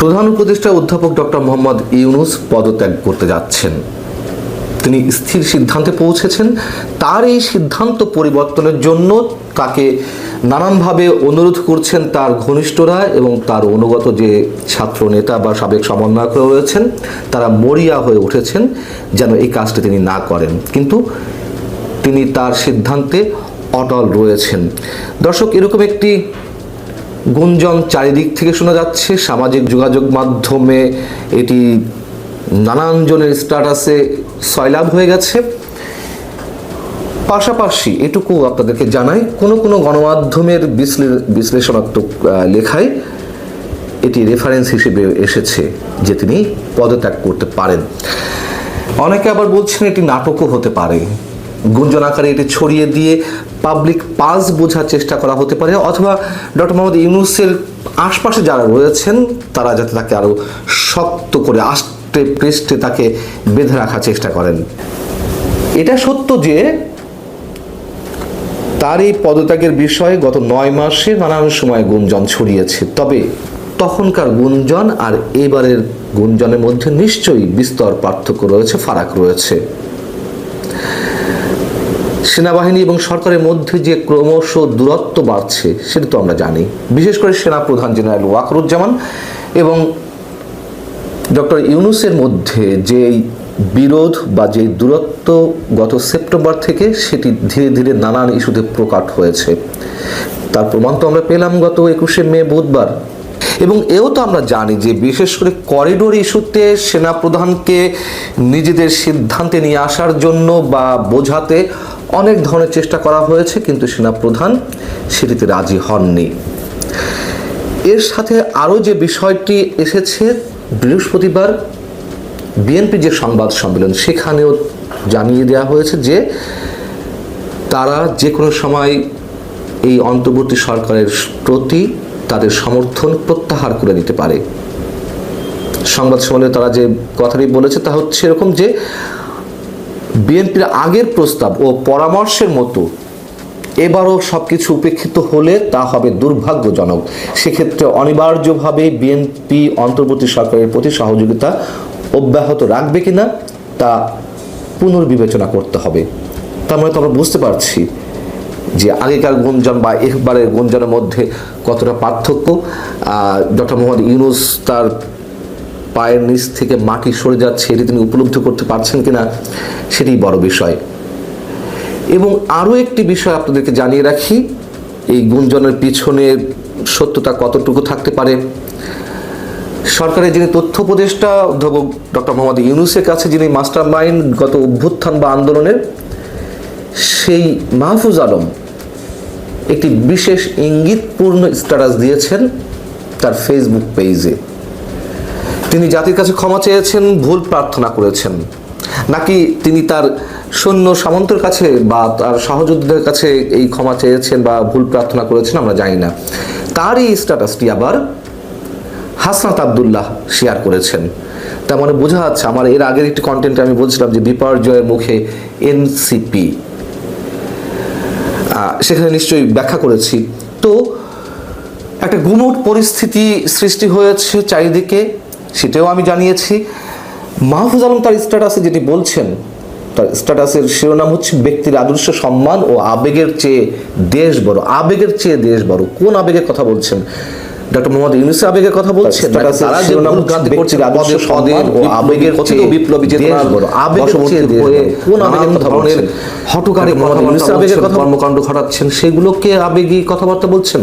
প্রধান উপদেষ্টা অধ্যাপক ডক্টর মোহাম্মদ ইউনুস পদত্যাগ করতে যাচ্ছেন। তিনি স্থির সিদ্ধান্তে পৌঁছেছেন। তার এই সিদ্ধান্ত পরিবর্তনের জন্য তাকে নানানভাবে অনুরোধ করছেন তার ঘনিষ্ঠরা এবং তার অনুগত যে ছাত্র নেতা বা সাবেক সমন্বয়ক রয়েছেন, তারা মরিয়া হয়ে উঠেছেন যেন এই কাজটি তিনি না করেন। কিন্তু তিনি তার সিদ্ধান্তে অটল রয়েছেন। দর্শক, এরকম একটি গুঞ্জন চারিদিক থেকে শোনা যাচ্ছে। সামাজিক যোগাযোগ মাধ্যমে এটি নানান জনের স্ট্যাটাসে সয়লাভ হয়ে গেছে। পাশাপাশি এটুকু আপনাদেরকে জানাই, কোনো কোনো গণমাধ্যমের বিশ্লে- বিশ্লেষণাত্মক লেখায় এটি রেফারেন্স হিসেবে এসেছে যে তিনি পদত্যাগ করতে পারেন। অনেকে আবার বলছেন এটি নাটকও হতে পারে। গুঞ্জন আকারে এটি ছড়িয়ে দিয়ে পাবলিক পাস বোঝার চেষ্টা করা হতে পারে। অথবা ডক্টর মোহাম্মদ ইউনুসের আশপাশে যারা রয়েছেন, তারা যাতে তাকে আরও শক্ত করে, আষ্টে পৃষ্ঠে তাকে বেঁধে রাখার চেষ্টা করেন। এটা সত্য যে তার এই পদত্যাগের বিষয়ে গত নয় মাসে নানান সময় গুঞ্জন ছড়িয়েছে। তবে তখনকার গুঞ্জন আর এবারের গুঞ্জনের মধ্যে নিশ্চয়ই বিস্তর পার্থক্য রয়েছে, ফারাক রয়েছে। সেনাবাহিনী এবং সরকারের মধ্যে যে ক্রমশ দূরত্ব বাড়ছে, সেটা তো আমরা জানি। বিশেষ করে সেনা প্রধান জেনারেল ওয়াকরুজ্জামান এবং ডক্টর ইউনুসের মধ্যে যে বিরোধ বা যে দূরত্ব গত সেপ্টেম্বর থেকে, সেটি ধীরে ধীরে নানান ইস্যুতে প্রকাট হয়েছে। তার প্রমাণ তো আমরা পেলাম গত একুশে মে, বুধবার। এবং এও তো আমরা জানি যে বিশেষ করে করিডোর ইস্যুতে সেনাপ্রধানকে নিজেদের সিদ্ধান্তে নিয়ে আসার জন্য বা বোঝাতে অনেক ধরনের চেষ্টা করা হয়েছে, কিন্তু সেনাপ্রধান সেটিতে রাজি হননি। এর সাথে আরও যে বিষয়টি এসেছে, বৃহস্পতিবার বিএনপি যে সংবাদ সম্মেলন, সেখানেও জানিয়ে দেওয়া হয়েছে যে তারা যে কোনো সময় এই অন্তর্বর্তী সরকারের প্রতি তাদের সমর্থন প্রত্যাহার করে নিতে পারে। সংবাদ সম্মেলনে তারা যে কথাটি বলেছে, তা হচ্ছে এরকম যে বিএনপির আগের প্রস্তাব ও পরামর্শের মতো। এবারও সব কিছু উপেক্ষিত হলে তা হবে দুর্ভাগ্যজনক। সেক্ষেত্রে অনিবার্যভাবে বিএনপি অন্তর্বর্তী সরকারের প্রতি সহযোগিতা অব্যাহত রাখবে কিনা তা পুনর্বিবেচনা করতে হবে। তার মানে তো আমরা বুঝতে পারছি যে আগেকার গুঞ্জন বা এবারের গুঞ্জনের মধ্যে কতটা পার্থক্য। ডক্টর মোহাম্মদ ইউনুস তার পায়ের নিচ থেকে মাটি সরে যাচ্ছে এটি তিনি উপলব্ধি করতে পারছেন কিনা সেটি বড় বিষয়। এবং আরও একটি বিষয় আপনাদেরকে জানিয়ে রাখি, এই গুঞ্জনের পিছনে সত্যতা কতটুকু থাকতে পারে? সরকারের যিনি তথ্য উপদেষ্টা, অধ্যাপক ডক্টর মোহাম্মদ ইউনুসের কাছে যিনি মাস্টার মাইন্ড গত অভ্যুত্থান বা আন্দোলনের, সেই মাহফুজ আলম একটি বিশেষ ইঙ্গিতপূর্ণ স্ট্যাটাস দিয়েছেন তার ফেসবুক পেজে তিনি জাতির কাছে ক্ষমা চেয়েছেন, ভুল প্রার্থনা করেছেন। নাকি তিনি তার সৈন্য সামন্তের কাছে বা তার সহযোদ্ধাদের কাছে এই ক্ষমা চেয়েছেন বা ভুল প্রার্থনা করেছেন আমরা জানি না। তার এই স্ট্যাটাসটি আবার হাসনাত আবদুল্লাহ শেয়ার করেছেন। তার মানে বোঝা যাচ্ছে আমার এর আগের একটি কন্টেন্টে আমি বলছিলাম যে বিপর্যয়ের মুখে এনসিপি সেখানে নিশ্চয়ই ব্যাখ্যা করেছি। তো একটা গুমট পরিস্থিতি সৃষ্টি হয়েছে চারিদিকে। সেটাও আমি জানিয়েছি। মাহফুজ আলম তার স্ট্যাটাসে যেটি বলছেন তার স্ট্যাটাসের শিরোনাম হচ্ছে ব্যক্তির আদর্শ সম্মান ও আবেগের চেয়ে দেশ বড়। আবেগের চেয়ে দেশ বড়। কোন আবেগের কথা বলছেন? ডক্টর মোহাম্মদ ইউনুস আবেগের কথা বলছেন? তারা যে ভুলভ্রান্তি করছে ব্যক্তির সম্মান ও আবেগের চেয়ে বিপ্লবী আবেগের চেয়ে দেশ কোন আবেগের কথা বলছেন? হটকারে মোহাম্মদ ইউনুস আবেগের কথা কর্মকাণ্ড ঘটাচ্ছেন সেগুলোকে আবেগী কথাবার্তা বলছেন?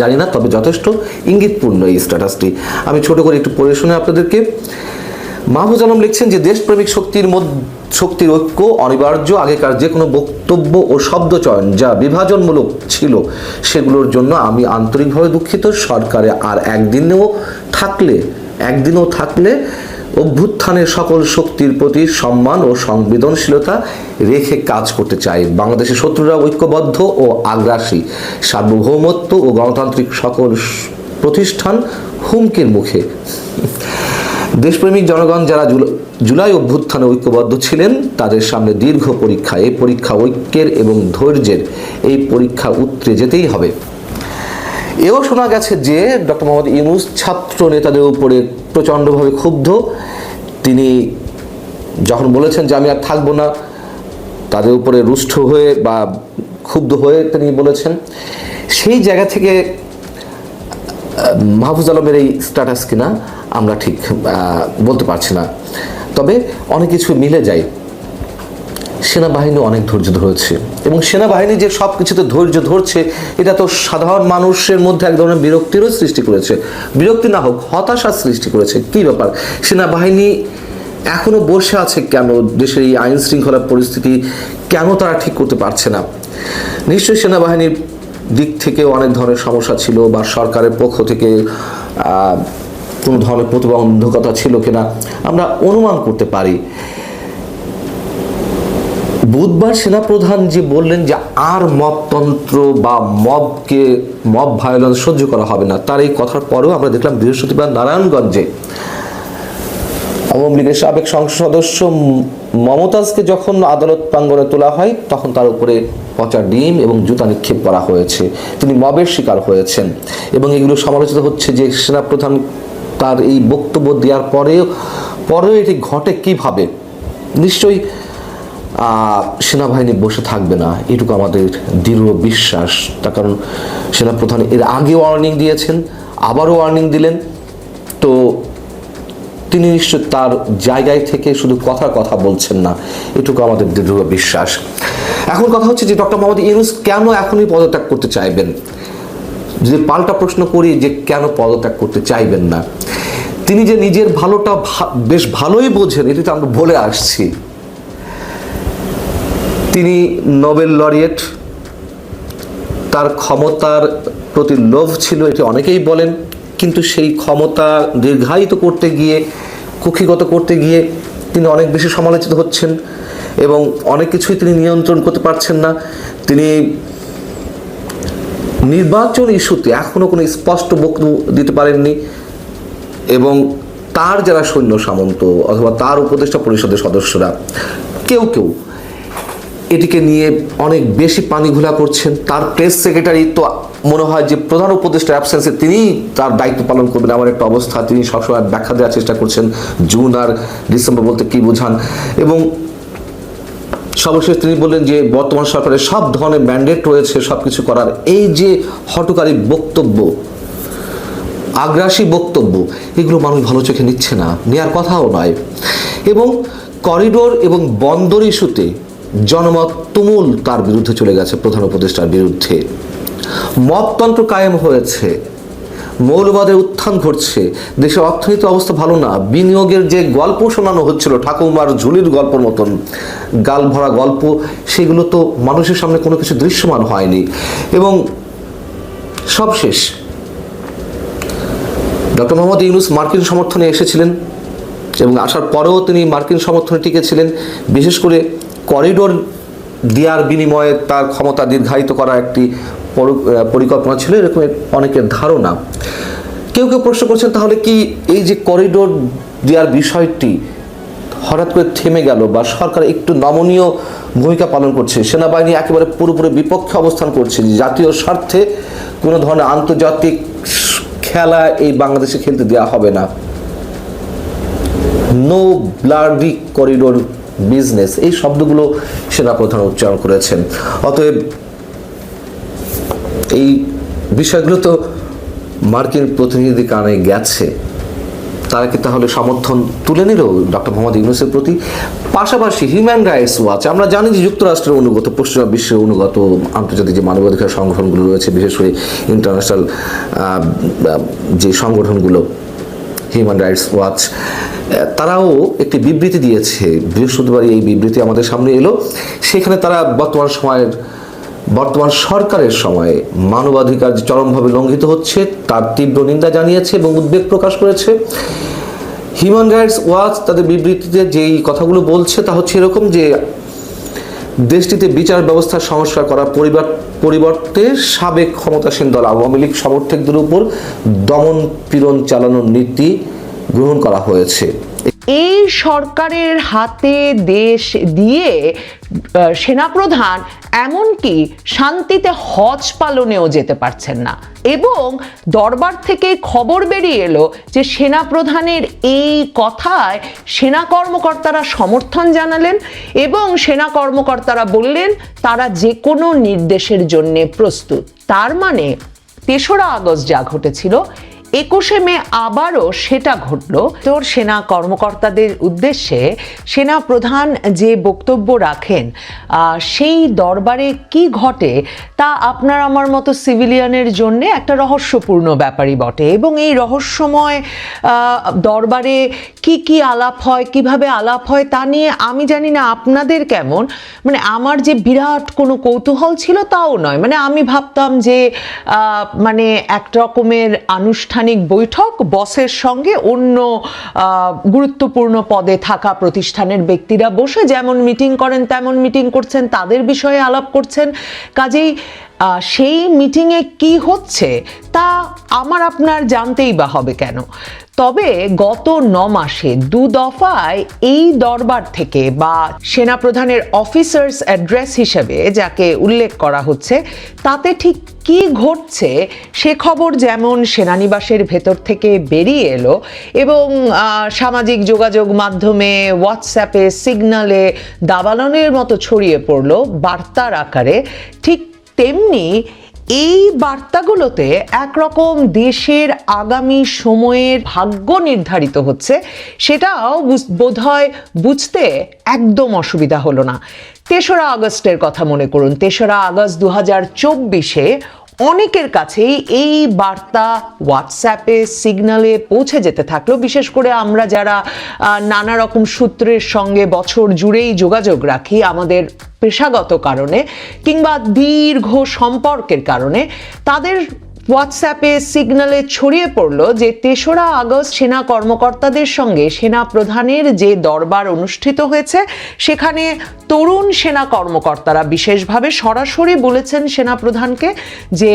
জানি না, তবে যথেষ্ট ইঙ্গিতপূর্ণ এই স্ট্যাটাসটি আমি ছোট করে একটু পড়ে শুনে আপনাদেরকে। মাহফুজ আলম লিখছেন যে, দেশপ্রেমিক শক্তির মধ্যে, শক্তির ঐক্য অনিবার্য। আগেকার যে কোনো বক্তব্য ও শব্দ চয়ন যা বিভাজনমূলক ছিল, সেগুলোর জন্য আমি আন্তরিকভাবে দুঃখিত। সরকারে আর একদিনেও থাকলে, একদিনও থাকলে অভ্যুত্থানের সকল শক্তির প্রতি সম্মান ও সংবেদনশীলতা রেখে কাজ করতে চাই বাংলাদেশের শত্রুরা ঐক্যবদ্ধ ও আগ্রাসী। সার্বভৌমত্ব ও গণতান্ত্রিক সকল প্রতিষ্ঠান হুমকির মুখে। দেশপ্রেমিক জনগণ যারা জুল- জুলাই অভ্যুত্থানে ঐক্যবদ্ধ ছিলেন, তাদের সামনে দীর্ঘ পরীক্ষা। এই পরীক্ষা ঐক্যের এবং ধৈর্যের। এই পরীক্ষা উতরে যেতেই হবে। এও শোনা গেছে যে ডক্টর মোহাম্মদ ইউনুস ছাত্র নেতাদের উপরে প্রচণ্ডভাবে ক্ষুব্ধ। তিনি যখন বলেছেন যে আমি আর থাকব না, তাদের উপরে রুষ্ট হয়ে বা ক্ষুব্ধ হয়ে তিনি বলেছেন। সেই জায়গা থেকে মাহফুজ আলমের এই স্ট্যাটাস কিনা আমরা ঠিক বলতে পারছি না। তবে অনেক কিছু মিলে যায়। সেনাবাহিনী অনেক ধৈর্য ধরেছে। এবং সেনাবাহিনী যে সব কিছুতে ধৈর্য ধরছে, এটা তো সাধারণ মানুষের মধ্যে এক ধরনের বিরক্তিরও সৃষ্টি করেছে। বিরক্তি না হোক, হতাশার সৃষ্টি করেছে। কি ব্যাপার? সেনাবাহিনী এখনও বসে আছে কেন? দেশের এই আইন শৃঙ্খলা পরিস্থিতি কেন তারা ঠিক করতে পারছে না? নিশ্চয়ই সেনাবাহিনীর দিক থেকে অনেক ধরনের সমস্যা ছিল বা সরকারের পক্ষ থেকে কোনো ধরনের প্রতিবন্ধকতা ছিল কিনা, আমরা অনুমান করতে পারি। বুধবার সেনাপ্রধান যে বললেন যে আর মবতন্ত্র বা মবকে, মব ভায়োলেন্স সহ্য করা হবে না। তার এই কথার পরেও আমরা দেখলাম বৃহস্পতিবার নারায়ণগঞ্জে আওয়ামী লীগের সাবেক সংসদ সদস্য মমতাজকে যখন আদালত প্রাঙ্গণে তোলা হয়, তখন তার উপরে পচা ডিম এবং জুতা নিক্ষেপ করা হয়েছে। তিনি মবের শিকার হয়েছেন এবং এগুলো সমালোচিত হচ্ছে যে সেনাপ্রধান তার এই বক্তব্য দেওয়ার পরেও পরেও এটি ঘটে কীভাবে? নিশ্চয়ই সেনাবাহিনী বসে থাকবে না। এটুকু আমাদের দৃঢ় বিশ্বাস। তার কারণ সেনাপ্রধান এর আগে ওয়ার্নিং দিয়েছেন, আবারও ওয়ার্নিং দিলেন। তো তিনি নিশ্চয় তার জায়গায় থেকে শুধু কথার কথা বলছেন না। এটুকু আমাদের দৃঢ় বিশ্বাস। এখন কথা হচ্ছে যে ডক্টর মোহাম্মদ ইউনুস কেন এখনই পদত্যাগ করতে চাইবেন? যদি পাল্টা প্রশ্ন করি যে কেন পদত্যাগ করতে চাইবেন না। তিনি যে নিজের ভালোটা বেশ ভালোই বোঝেন এটি তো আমরা বলে আসছি। তিনি নোবেল লরিয়েট। তার ক্ষমতার প্রতি লোভ ছিল, এটি অনেকেই বলেন। কিন্তু সেই ক্ষমতা দীর্ঘায়িত করতে গিয়ে, কুক্ষিগত করতে গিয়ে তিনি অনেক বেশি সমালোচিত হচ্ছেন এবং অনেক কিছুই তিনি নিয়ন্ত্রণ করতে পারছেন না। তিনি নির্বাচন ইস্যুতে এখনও কোনো স্পষ্ট বক্তব্য দিতে পারেননি এবং তার যারা সৈন্য সামন্ত অথবা তার উপদেষ্টা পরিষদের সদস্যরা, কেউ কেউ এটিকে নিয়ে অনেক বেশি পানি ঘোলা করছেন। তার প্রেস সেক্রেটারি তো মনে হয় যে প্রধান উপদেষ্টা অ্যাবসেন্সে তিনি তার দায়িত্ব পালন করবেন আমার একটা অবস্থা। তিনি সবসময় ব্যাখ্যা দেওয়ার চেষ্টা করছেন জুন আর ডিসেম্বর বলতে কি বোঝান। এবং সর্বশেষ তিনি বললেন যে বর্তমান সরকারের সব ধরনের ম্যান্ডেট রয়েছে সব কিছু করার। এই যে হটকারী বক্তব্য, আগ্রাসী বক্তব্য, এগুলো মানুষ ভালো চোখে নিচ্ছে না নেওয়ার কথাও নয়। এবং করিডোর এবং বন্দর ইস্যুতে জনমত তুমুল তার বিরুদ্ধে চলে গেছে প্রধান উপদেষ্টার বিরুদ্ধে। মততন্ত্র কায়েম হয়েছে। মৌলবাদের উত্থান ঘটছে। দেশের অর্থনৈতিক অবস্থা ভালো না। বিনিয়োগের যে গল্প শোনানো হচ্ছিল, ঠাকুমার ঝুলির গল্পর মতন, গাল ভরা গল্প, সেগুলো তো মানুষের সামনে কোনো কিছু দৃশ্যমান হয়নি। এবং সবশেষ, ডক্টর মোহাম্মদ ইউনুস মার্কিন সমর্থনে এসেছিলেন এবং আসার পরেও তিনি মার্কিন সমর্থনে টিকেছিলেন বিশেষ করে করিডোর দেওয়ার বিনিময়ে তার ক্ষমতা দীর্ঘায়িত করার একটি পরিকল্পনা ছিল, এরকম অনেকের ধারণা। কেউ কেউ প্রশ্ন করছেন, তাহলে কি এই যে করিডোর দেওয়ার বিষয়টি হঠাৎ করে থেমে গেল বা সরকার একটু নমনীয় ভূমিকা পালন করছে? সেনাবাহিনী একেবারে পুরোপুরি বিপক্ষে অবস্থান করছে। জাতীয় স্বার্থে কোনো ধরনের আন্তর্জাতিক খেলা এই বাংলাদেশে খেলতে দেওয়া হবে না। নো ব্লাডি করিডোর বিজনেস, এই শব্দগুলো সেনাপ্রধান উচ্চারণ করেছেন। অতএব এই বিষয়গুলো তো মার্কিন প্রতিনিধি কানে গেছে। তারা কি তাহলে সমর্থন তুলে নিল ডক্টর মোহাম্মদ ইউনুসের প্রতি। পাশাপাশি হিউম্যান রাইটস ওয়াচ, আমরা জানি যে যুক্তরাষ্ট্রের অনুগত, পশ্চিমা বিশ্বের অনুগত আন্তর্জাতিক যে মানবাধিকার সংগঠনগুলো রয়েছে, বিশেষ করে ইন্টারন্যাশনাল যে সংগঠনগুলো হিউম্যান রাইটস ওয়াচ তারাও একটি বিবৃতি দিয়েছে। বৃহস্পতিবার এই বিবৃতি আমাদের সামনে এলো। সেখানে তারা বর্তমান সময়ের, বর্তমান সরকারের সময়ে মানবাধিকার যে চরমভাবে লঙ্ঘিত হচ্ছে, তার তীব্র নিন্দা জানিয়েছে এবং উদ্বেগ প্রকাশ করেছে। হিউম্যান রাইটস ওয়াচ তাদের বিবৃতিতে যেই কথাগুলো বলছে, তা হচ্ছে এরকম যে দেশটিতে বিচার ব্যবস্থা সংস্কার করা পরিবার পরিবর্তে সাবেক ক্ষমতাসীন দল আওয়ামী লীগ সমর্থকদের উপর দমন পীড়ন চালানোর নীতি গ্রহণ করা হয়েছে। এই সরকারের হাতে দেশ দিয়ে সেনাপ্রধান এমনকি শান্তিতে হজ পালনেও যেতে পারছেন না। এবং দরবার থেকে খবর বেরিয়ে এলো যে সেনাপ্রধানের এই কথায় সেনা কর্মকর্তারা সমর্থন জানালেন এবং সেনা কর্মকর্তারা বললেন, তারা যে কোনো নির্দেশের জন্য প্রস্তুত। তার মানে তেসরা আগস্ট যা ঘটেছিল একুশে মে আবারও সেটা ঘটল। তোর সেনা কর্মকর্তাদের উদ্দেশ্যে সেনা প্রধান যে বক্তব্য রাখেন সেই দরবারে কি ঘটে তা আপনার আমার মতো সিভিলিয়ানের জন্য একটা রহস্যপূর্ণ ব্যাপারই বটে। এবং এই রহস্যময় দরবারে কি কি আলাপ হয়, কীভাবে আলাপ হয় তা নিয়ে আমি জানি না আপনাদের কেমন। মানে আমার যে বিরাট কোনো কৌতূহল ছিল তাও নয়। মানে আমি ভাবতাম যে মানে এক রকমের আনুষ্ঠানিক বৈঠক, বসের সঙ্গে অন্য গুরুত্বপূর্ণ পদে থাকা প্রতিষ্ঠানের ব্যক্তিরা বসে যেমন মিটিং করেন, তেমন মিটিং করছেন, তাদের বিষয়ে আলাপ করছেন। কাজেই সেই মিটিংয়ে কি হচ্ছে তা আমার আপনার জানতেই বা হবে কেন? তবে গত ন মাসে দু দফায় এই দরবার থেকে বা সেনাপ্রধানের অফিসার্স অ্যাড্রেস হিসেবে যাকে উল্লেখ করা হচ্ছে, তাতে ঠিক কি ঘটছে সে খবর যেমন সেনানিবাসের ভেতর থেকে বেরিয়ে এলো এবং সামাজিক যোগাযোগ মাধ্যমে হোয়াটসঅ্যাপে সিগনালে দাবালনের মতো ছড়িয়ে পড়ল বার্তার আকারে, ঠিক তেমনি এই বার্তাগুলোতে একরকম দেশের আগামী সময়ের ভাগ্য নির্ধারিত হচ্ছে, সেটাও বোধ বোধহয় বুঝতে একদম অসুবিধা হলো না। তেসরা আগস্টের কথা মনে করুন, তেসরা আগস্ট দু হাজার চব্বিশে অনেকের কাছেই এই বার্তা হোয়াটসঅ্যাপে সিগনালে পৌঁছে যেতে থাকল। বিশেষ করে আমরা যারা নানা রকম সূত্রের সঙ্গে বছর জুড়েই যোগাযোগ রাখি, আমাদের পেশাগত কারণে কিংবা দীর্ঘ সম্পর্কের কারণে, তাদের হোয়াটসঅ্যাপে সিগনালে ছড়িয়ে পড়ল যে তেসরা আগস্ট সেনা কর্মকর্তাদের সঙ্গে সেনা প্রধানের যে দরবার অনুষ্ঠিত হয়েছে, সেখানে তরুণ সেনা কর্মকর্তারা বিশেষভাবে সরাসরি বলেছেন সেনা প্রধানকে যে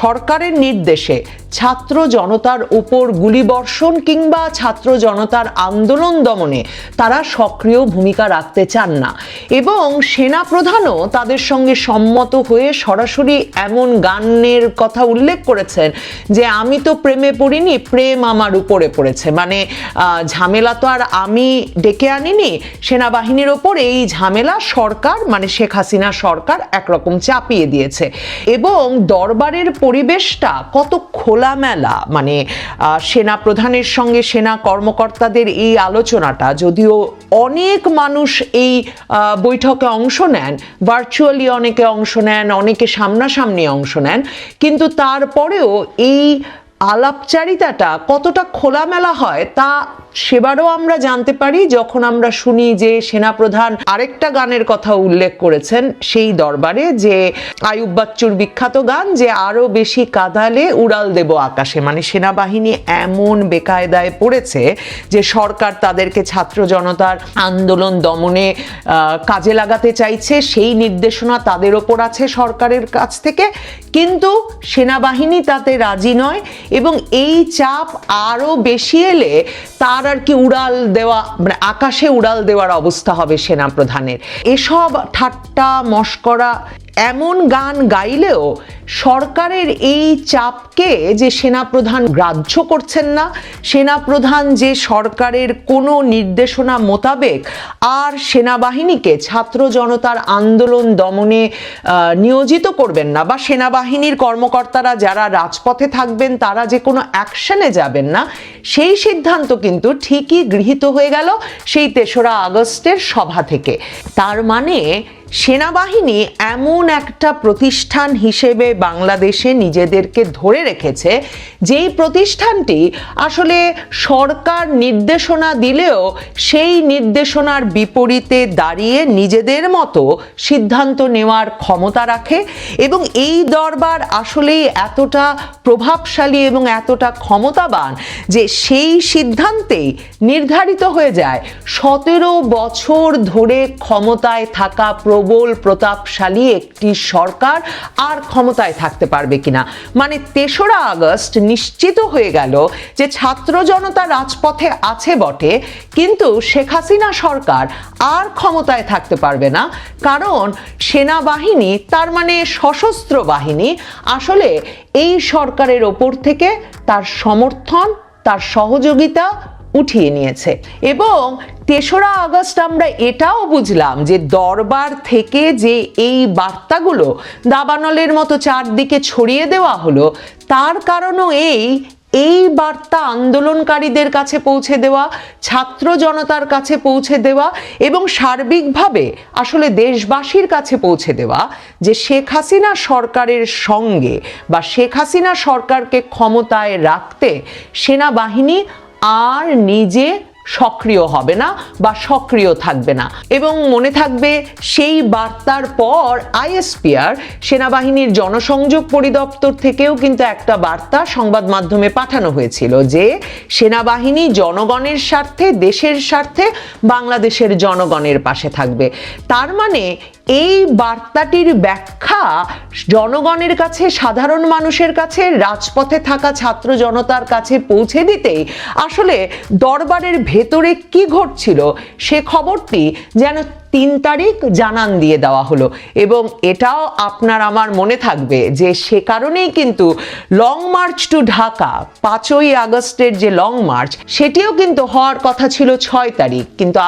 সরকারের নির্দেশে ছাত্র জনতার উপর গুলিবর্ষণ কিংবা ছাত্র জনতার আন্দোলন দমনে তারা সক্রিয় ভূমিকা রাখতে চান না। এবং সেনা প্রধানও তাদের সঙ্গে সম্মত হয়ে সরাসরি এমন গানের কথা উল্লেখ করেছেন যে আমি তো প্রেমে পড়িনি, প্রেম আমার উপরে পড়েছে। মানে ঝামেলা তো আর আমি ডেকে আনিনি, সেনাবাহিনীর ওপর এই ঝামেলা সরকার মানে শেখ হাসিনা সরকার একরকম চাপিয়ে দিয়েছে। এবং দরবারের পরিবেশটা কত খোলামেলা মানে সেনা প্রধানের সঙ্গে সেনা কর্মকর্তাদের এই আলোচনাটা, যদিও অনেক মানুষ এই বৈঠকে অংশ নেন, ভার্চুয়ালি অনেকে অংশ নেন, অনেকে সামনাসামনি অংশ নেন, কিন্তু তারপরেও এই আলাপচারিতাটা কতটা খোলামেলা হয় তা সেবারও আমরা জানতে পারি, যখন আমরা শুনি যে সেনাপ্রধান আরেকটা গানের কথা উল্লেখ করেছেন, সেই দরবারে যে আয়ুব বাচ্চুর বিখ্যাত গান, যে আরও বেশি কাদালে উড়াল দেব আকাশে। মানে সেনাবাহিনী এমন বেকায়দায় পড়েছে যে সরকার তাদেরকে ছাত্র জনতার আন্দোলন দমনে কাজে লাগাতে চাইছে। সেই নির্দেশনা তাদের ওপর আছে সরকারের কাছ থেকে। কিন্তু সেনাবাহিনী তাতে রাজি নয় এবং এই চাপ আরও বেশি এলে তার আর কি উড়াল দেওয়া মানে আকাশে উড়াল দেওয়ার অবস্থা হবে সেনাপ্রধানের। এসব ঠাট্টা মস্করা এমন গান গাইলেও সরকারের এই চাপকে যে সেনাপ্রধান গ্রাহ্য করছেন না, সেনাপ্রধান যে সরকারের কোনো নির্দেশনা মোতাবেক আর সেনাবাহিনীকে ছাত্র জনতার আন্দোলন দমনে নিয়োজিত করবেন না বা সেনাবাহিনীর কর্মকর্তারা যারা রাজপথে থাকবেন তারা যে কোনো অ্যাকশনে যাবেন না, সেই সিদ্ধান্ত কিন্তু ঠিকই গৃহীত হয়ে গেল সেই তেসরা আগস্টের সভা থেকে। তার মানে সেনাবাহিনী এমন একটা প্রতিষ্ঠান হিসেবে বাংলাদেশে নিজেদেরকে ধরে রেখেছে, যেই প্রতিষ্ঠানটি আসলে সরকার নির্দেশনা দিলেও সেই নির্দেশনার বিপরীতে দাঁড়িয়ে নিজেদের মতো সিদ্ধান্ত নেওয়ার ক্ষমতা রাখে এবং এই দরবার আসলেই এতটা প্রভাবশালী এবং এতটা ক্ষমতাবান যে সেই সিদ্ধান্তেই নির্ধারিত হয়ে যায়। সতেরো বছর ধরে ক্ষমতায় থাকা প্রবীণ প্রবল প্রতাপশালী একটি সরকার আর ক্ষমতায় থাকতে পারবে কিনা? মানে তেসরা আগস্ট নিশ্চিত হয়ে গেল যে ছাত্র জনতা রাজপথে আছে বটে, কিন্তু শেখ হাসিনা সরকার আর ক্ষমতায় থাকতে পারবে না। কারণ সেনাবাহিনী, তার মানে সশস্ত্র বাহিনী, আসলে এই সরকারের ওপর থেকে তার সমর্থন, তার সহযোগিতা উঠিয়ে নিয়েছে। এবং তেসরা আগস্ট আমরা এটাও বুঝলাম যে দরবার থেকে যে এই বার্তাগুলো দাবানলের মতো চারদিকে ছড়িয়ে দেওয়া হলো, তার কারণও এই এই বার্তা আন্দোলনকারীদের কাছে পৌঁছে দেওয়া, ছাত্র জনতার কাছে পৌঁছে দেওয়া এবং সার্বিকভাবে আসলে দেশবাসীর কাছে পৌঁছে দেওয়া যে শেখ হাসিনা সরকারের সঙ্গে বা শেখ হাসিনা সরকারকে ক্ষমতায় রাখতে সেনাবাহিনী আর নিজে সক্রিয় হবে না বা সক্রিয় থাকবে না। এবং মনে থাকবে সেই বার্তার পর আইএসপিআর, সেনাবাহিনীর জনসংযোগ পরিদপ্তর থেকেও কিন্তু একটা বার্তা সংবাদ মাধ্যমে পাঠানো হয়েছিল যে, সেনাবাহিনী জনগণের স্বার্থে, দেশের স্বার্থে বাংলাদেশের জনগণের পাশে থাকবে। তার মানে এই বার্তাটির ব্যাখ্যা জনগণের কাছে, সাধারণ মানুষের কাছে, রাজপথে থাকা ছাত্র জনতার কাছে পৌঁছে দিতেই আসলে দরবারের ভেতরে কি ঘটছিল সে খবরটি যেন তিন তারিখ জানান দিয়ে দেওয়া হলো। এবং এটাও আপনার আমার মনে থাকবে যে সে কারণেই কিন্তু লং মার্চ টু ঢাকা, পাঁচই আগস্টের যে লং মার্চ, সেটিও কিন্তু হওয়ার কথা ছিল ছয় তারিখ। কিন্তু